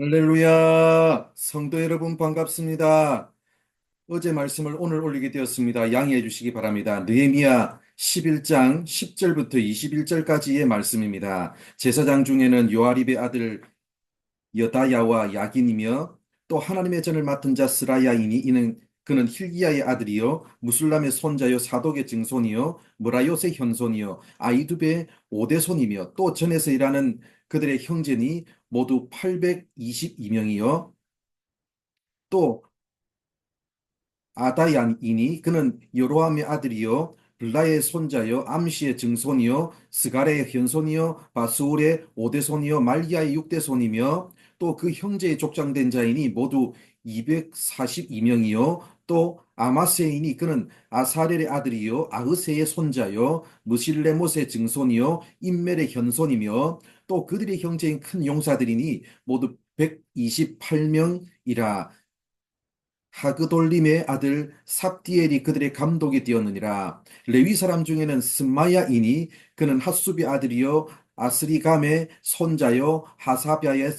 할렐루야! 성도 여러분 반갑습니다. 어제 말씀을 오늘 올리게 되었습니다. 양해해 주시기 바랍니다. 느헤미야 11장 10절부터 21절까지의 말씀입니다. 제사장 중에는 요아립의 아들 여다야와 야긴이며 또 하나님의 전을 맡은 자 스라야이니 이는 그는 힐기야의 아들이요 무술람의 손자요 사독의 증손이요 무라요의 현손이요 아이두베의 오대손이며 또 전에서 일하는 그들의 형제니 모두 822명이요. 또 아다야이니 그는 여로함의 아들이요 블라의 손자요 암시의 증손이요 스가랴의 현손이요 바스울의 오대손이요 말기야의 육대손이며 또 그 형제의 족장된 자이니 모두 242명이요. 또 아마세이니 그는 아사렐의 아들이요. 아흐세의 손자요. 무실레못의 증손이요. 인멜의 현손이며 또 그들의 형제인 큰 용사들이니 모두 128명이라. 하그돌림의 아들 삽디엘이 그들의 감독이 되었느니라. 레위 사람 중에는 스마야이니 그는 핫수비 아들이요 아스리감의 손자요 하사비아의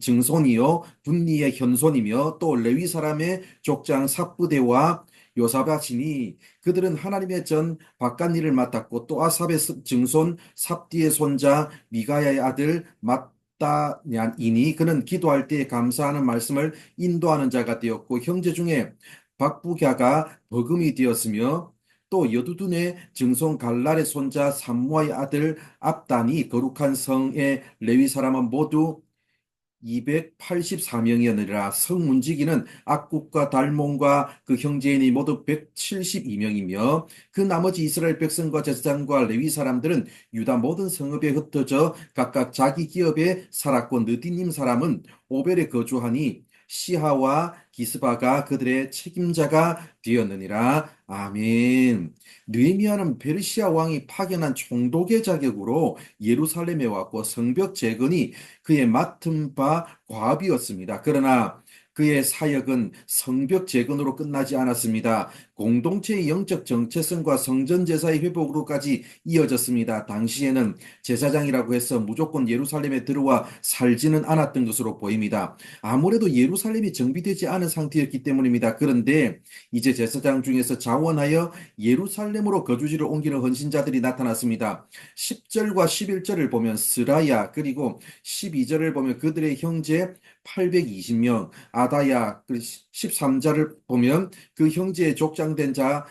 증손이요 분니의 현손이며 또 레위 사람의 족장 삽부대와 요사바시니 그들은 하나님의 전 바깥 일을 맡았고 또 아삽의 증손 삽디의 손자 미가야의 아들 마따냐이니 그는 기도할 때 감사하는 말씀을 인도하는 자가 되었고 형제 중에 박부갸가 버금이 되었으며 또 여두둔의 증손 갈랄의 손자 삼무아의 아들 압단이 거룩한 성의 레위 사람은 모두 284명이었느니라. 성 문지기는 악국과 달몬과 그 형제인이 모두 172명이며 그 나머지 이스라엘 백성과 제사장과 레위 사람들은 유다 모든 성읍에 흩어져 각각 자기 기업에 살았고 느디님 사람은 오벨에 거주하니 시하와 기스바가 그들의 책임자가 되었느니라. 아멘. 느헤미야는 페르시아 왕이 파견한 총독의 자격으로 예루살렘에 왔고 성벽 재건이 그의 맡은 바 과업이었습니다. 그러나 그의 사역은 성벽 재건으로 끝나지 않았습니다. 공동체의 영적 정체성과 성전 제사의 회복으로까지 이어졌습니다. 당시에는 제사장이라고 해서 무조건 예루살렘에 들어와 살지는 않았던 것으로 보입니다. 아무래도 예루살렘이 정비되지 않은 상태였기 때문입니다. 그런데 이제 제사장 중에서 자원하여 예루살렘으로 거주지를 옮기는 헌신자들이 나타났습니다. 10절과 11절을 보면 스라야 그리고 12절을 보면 그들의 형제 820명, 아다야 13절을 보면 그 형제의 족장된 자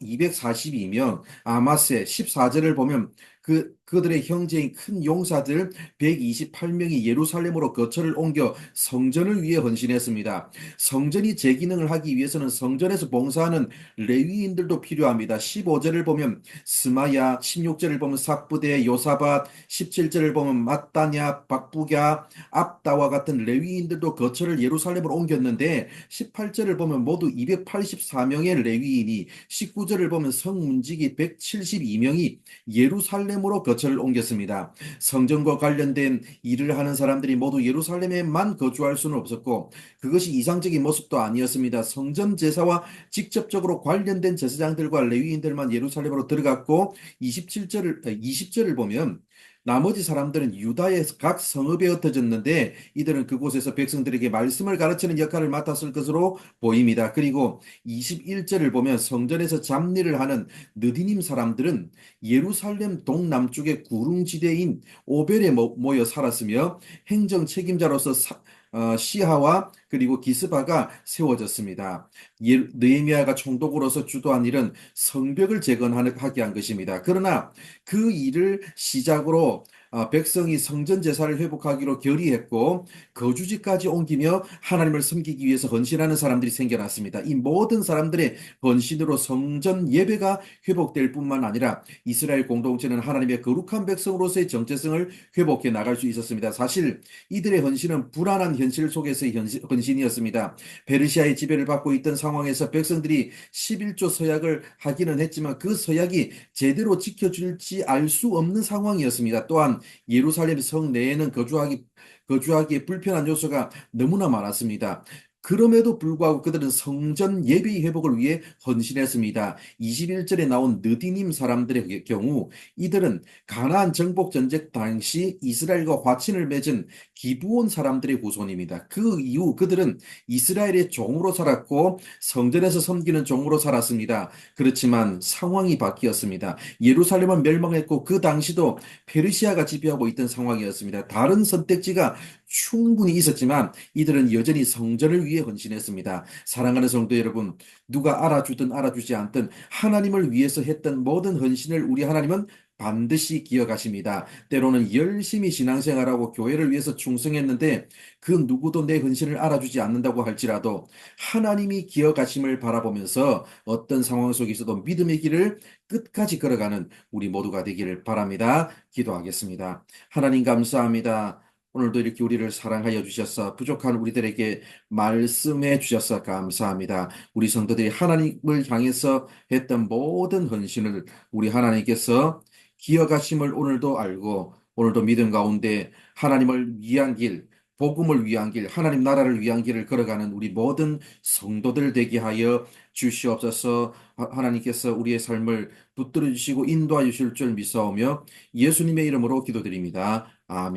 242명, 아마세 14절을 보면 그, 그들의 형제인 큰 용사들 128명이 예루살렘으로 거처를 옮겨 성전을 위해 헌신했습니다. 성전이 제 기능을 하기 위해서는 성전에서 봉사하는 레위인들도 필요합니다. 15절을 보면 스마야, 16절을 보면 삭부대, 요사밭, 17절을 보면 마따냐, 박부갸, 압다와 같은 레위인들도 거처를 예루살렘으로 옮겼는데 18절을 보면 모두 284명의 레위인이 19절을 보면 성문직이 172명이 예루살렘 예루살렘으로 거처 를 옮겼습니다. 성전과 관련된 일을 하는 사람들이 모두 예루살렘에만 거주할 수는 없었고 그것이 이상적인 모습도 아니었습니다. 성전 제사와 직접적으로 관련된 제사장들과 레위인들만 예루살렘으로 들어갔고 27절을 20절을 보면 나머지 사람들은 유다의 각 성읍에 흩어졌는데 이들은 그곳에서 백성들에게 말씀을 가르치는 역할을 맡았을 것으로 보입니다. 그리고 21절을 보면 성전에서 잡일을 하는 느디님 사람들은 예루살렘 동남쪽의 구릉지대인 오벨에 모여 살았으며 행정 책임자로서 사, 어, 시하와 그리고 기스바가 세워졌습니다. 예, 느헤미야가 총독으로서 주도한 일은 성벽을 재건하게 한 것입니다. 그러나 그 일을 시작으로 아, 백성이 성전 제사를 회복하기로 결의했고 거주지까지 옮기며 하나님을 섬기기 위해서 헌신하는 사람들이 생겨났습니다. 이 모든 사람들의 헌신으로 성전 예배가 회복될 뿐만 아니라 이스라엘 공동체는 하나님의 거룩한 백성으로서의 정체성을 회복해 나갈 수 있었습니다. 사실 이들의 헌신은 불안한 현실 속에서의 헌신이었습니다. 페르시아의 지배를 받고 있던 상황에서 백성들이 11조 서약을 하기는 했지만 그 서약이 제대로 지켜줄지 알 수 없는 상황이었습니다. 또한 예루살렘 성 내에는 거주하기 거주하기에 불편한 요소가 너무나 많았습니다. 그럼에도 불구하고 그들은 성전 예배 회복을 위해 헌신했습니다. 21절에 나온 느디님 사람들의 경우 이들은 가나안 정복 전쟁 당시 이스라엘과 화친을 맺은 기브온 사람들의 후손입니다. 그 이후 그들은 이스라엘의 종으로 살았고 성전에서 섬기는 종으로 살았습니다. 그렇지만 상황이 바뀌었습니다. 예루살렘은 멸망했고 그 당시도 페르시아가 지배하고 있던 상황이었습니다. 다른 선택지가 충분히 있었지만 이들은 여전히 성전을 위해 헌신했습니다. 사랑하는 성도 여러분, 누가 알아주든 알아주지 않든 하나님을 위해서 했던 모든 헌신을 우리 하나님은 반드시 기억하십니다. 때로는 열심히 신앙생활하고 교회를 위해서 충성했는데 그 누구도 내 헌신을 알아주지 않는다고 할지라도 하나님이 기억하심을 바라보면서 어떤 상황 속에서도 믿음의 길을 끝까지 걸어가는 우리 모두가 되기를 바랍니다. 기도하겠습니다. 하나님 감사합니다. 오늘도 이렇게 우리를 사랑하여 주셔서 부족한 우리들에게 말씀해 주셔서 감사합니다. 우리 성도들이 하나님을 향해서 했던 모든 헌신을 우리 하나님께서 기억하심을 오늘도 알고 오늘도 믿음 가운데 하나님을 위한 길, 복음을 위한 길, 하나님 나라를 위한 길을 걸어가는 우리 모든 성도들 되게 하여 주시옵소서 하- 하나님께서 우리의 삶을 붙들어 주시고 인도하여 주실 줄 믿사오며 예수님의 이름으로 기도드립니다. 아멘.